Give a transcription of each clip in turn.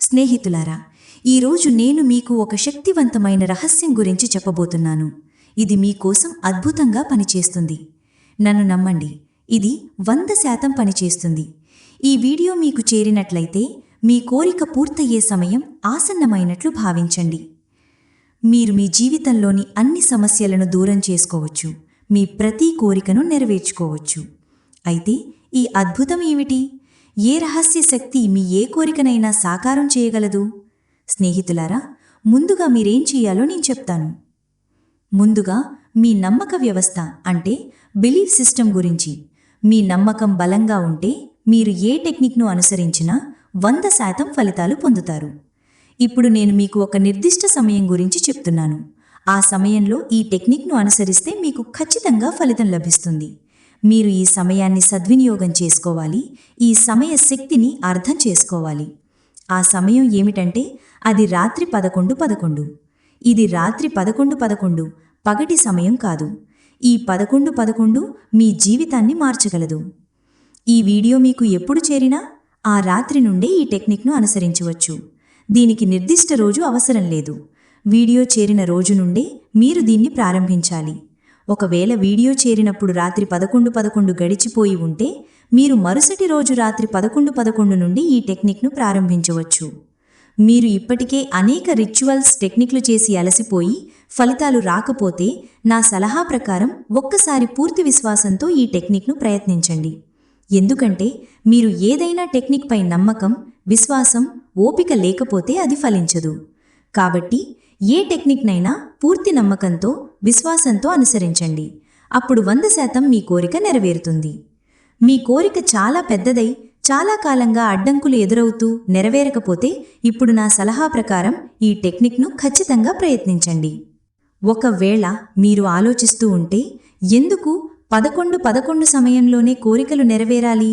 స్నేహితులారా ఈరోజు నేను మీకు ఒక శక్తివంతమైన రహస్యం గురించి చెప్పబోతున్నాను. ఇది మీకోసం అద్భుతంగా పనిచేస్తుంది. నన్ను నమ్మండి ఇది వంద శాతం పనిచేస్తుంది. ఈ వీడియో మీకు చేరినట్లయితే మీ కోరిక పూర్తయ్యే సమయం ఆసన్నమైనట్లు భావించండి. మీరు మీ జీవితంలోని అన్ని సమస్యలను దూరం చేసుకోవచ్చు. మీ ప్రతి కోరికను నెరవేర్చుకోవచ్చు. అయితే ఈ అద్భుతం ఏమిటి? ఏ రహస్య శక్తి మీ ఏ కోరికనైనా సాకారం చేయగలదు? స్నేహితులారా ముందుగా మీరేం చేయాలో నేను చెప్తాను. ముందుగా మీ నమ్మక వ్యవస్థ అంటే బిలీఫ్ సిస్టమ్ గురించి. మీ నమ్మకం బలంగా ఉంటే మీరు ఏ టెక్నిక్ను అనుసరించినా వంద శాతం ఫలితాలు పొందుతారు. ఇప్పుడు నేను మీకు ఒక నిర్దిష్ట సమయం గురించి చెప్తున్నాను. ఆ సమయంలో ఈ టెక్నిక్ను అనుసరిస్తే మీకు ఖచ్చితంగా ఫలితం లభిస్తుంది. మీరు ఈ సమయాన్ని సద్వినియోగం చేసుకోవాలి. ఈ సమయ శక్తిని అర్థం చేసుకోవాలి. ఆ సమయం ఏమిటంటే అది రాత్రి పదకొండు పదకొండు. ఇది రాత్రి పదకొండు పదకొండు. పగటి సమయం కాదు. ఈ పదకొండు పదకొండు మీ జీవితాన్ని మార్చగలదు. ఈ వీడియో మీకు ఎప్పుడు చేరినా ఆ రాత్రి నుండే ఈ టెక్నిక్ను అనుసరించవచ్చు. దీనికి నిర్దిష్ట రోజు అవసరం లేదు. వీడియో చేరిన రోజు నుండే మీరు దీన్ని ప్రారంభించాలి. ఒకవేళ వీడియో చేరినప్పుడు రాత్రి పదకొండు పదకొండు గడిచిపోయి ఉంటే మీరు మరుసటి రోజు రాత్రి పదకొండు పదకొండు నుండి ఈ టెక్నిక్ను ప్రారంభించవచ్చు. మీరు ఇప్పటికే అనేక రిచువల్స్ టెక్నిక్లు చేసి అలసిపోయి ఫలితాలు రాకపోతే నా సలహా ప్రకారం ఒక్కసారి పూర్తి విశ్వాసంతో ఈ టెక్నిక్ను ప్రయత్నించండి. ఎందుకంటే మీరు ఏదైనా టెక్నిక్పై నమ్మకం విశ్వాసం ఓపిక లేకపోతే అది ఫలించదు. కాబట్టి ఏ టెక్నిక్నైనా పూర్తి నమ్మకంతో విశ్వాసంతో అనుసరించండి. అప్పుడు వంద శాతం మీ కోరిక నెరవేరుతుంది. మీ కోరిక చాలా పెద్దదై చాలా కాలంగా అడ్డంకులు ఎదురవుతూ నెరవేరకపోతే ఇప్పుడు నా సలహా ప్రకారం ఈ టెక్నిక్ను ఖచ్చితంగా ప్రయత్నించండి. ఒకవేళ మీరు ఆలోచిస్తూ ఉంటే ఎందుకు పదకొండు పదకొండు సమయంలోనే కోరికలు నెరవేరాలి?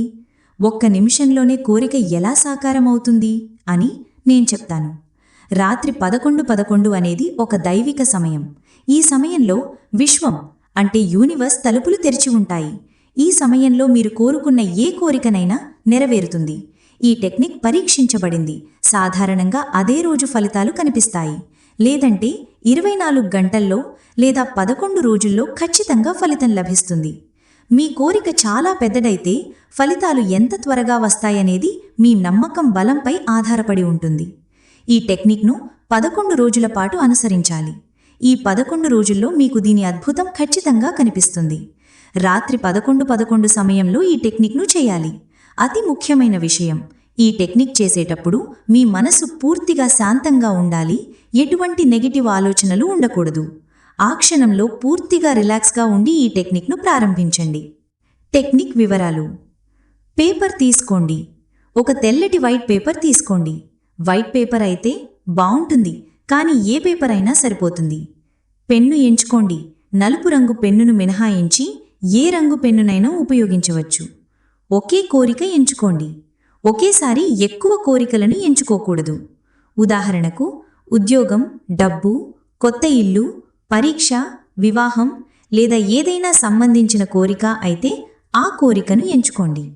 ఒక్క నిమిషంలోనే కోరిక ఎలా సాకారం అవుతుంది అని నేను చెప్తాను. రాత్రి పదకొండు పదకొండు అనేది ఒక దైవిక సమయం. ఈ సమయంలో విశ్వం అంటే యూనివర్స్ తలుపులు తెరిచి ఉంటాయి. ఈ సమయంలో మీరు కోరుకున్న ఏ కోరికనైనా నెరవేరుతుంది. ఈ టెక్నిక్ పరీక్షించబడింది. సాధారణంగా అదే రోజు ఫలితాలు కనిపిస్తాయి. లేదంటే ఇరవై నాలుగు గంటల్లో లేదా పదకొండు రోజుల్లో ఖచ్చితంగా ఫలితం లభిస్తుంది. మీ కోరిక చాలా పెద్దదైతే ఫలితాలు ఎంత త్వరగా వస్తాయనేది మీ నమ్మకం బలంపై ఆధారపడి ఉంటుంది. ఈ టెక్నిక్ను పదకొండు రోజుల పాటు అనుసరించాలి. ఈ పదకొండు రోజుల్లో మీకు దీని అద్భుతం ఖచ్చితంగా కనిపిస్తుంది. రాత్రి పదకొండు పదకొండు సమయంలో ఈ టెక్నిక్ను చేయాలి. అతి ముఖ్యమైన విషయం ఈ టెక్నిక్ చేసేటప్పుడు మీ మనసు పూర్తిగా శాంతంగా ఉండాలి. ఎటువంటి నెగిటివ్ ఆలోచనలు ఉండకూడదు. ఆ క్షణంలో పూర్తిగా రిలాక్స్గా ఉండి ఈ టెక్నిక్ను ప్రారంభించండి. టెక్నిక్ వివరాలు. పేపర్ తీసుకోండి. ఒక తెల్లటి వైట్ పేపర్ తీసుకోండి. వైట్ పేపర్ అయితే బాగుంటుంది కానీ ఏ పేపర్ అయినా సరిపోతుంది. పెన్ను ఎంచుకోండి. నలుపు రంగు పెన్నును మినహాయించి ఏ రంగు పెన్నునైనా ఉపయోగించవచ్చు. ఒకే కోరిక ఎంచుకోండి. ఒకేసారి ఎక్కువ కోరికలను ఎంచుకోకూడదు. ఉదాహరణకు ఉద్యోగం డబ్బు కొత్త ఇల్లు పరీక్ష వివాహం లేదా ఏదైనా సంబంధించిన కోరిక అయితే ఆ కోరికను ఎంచుకోండి.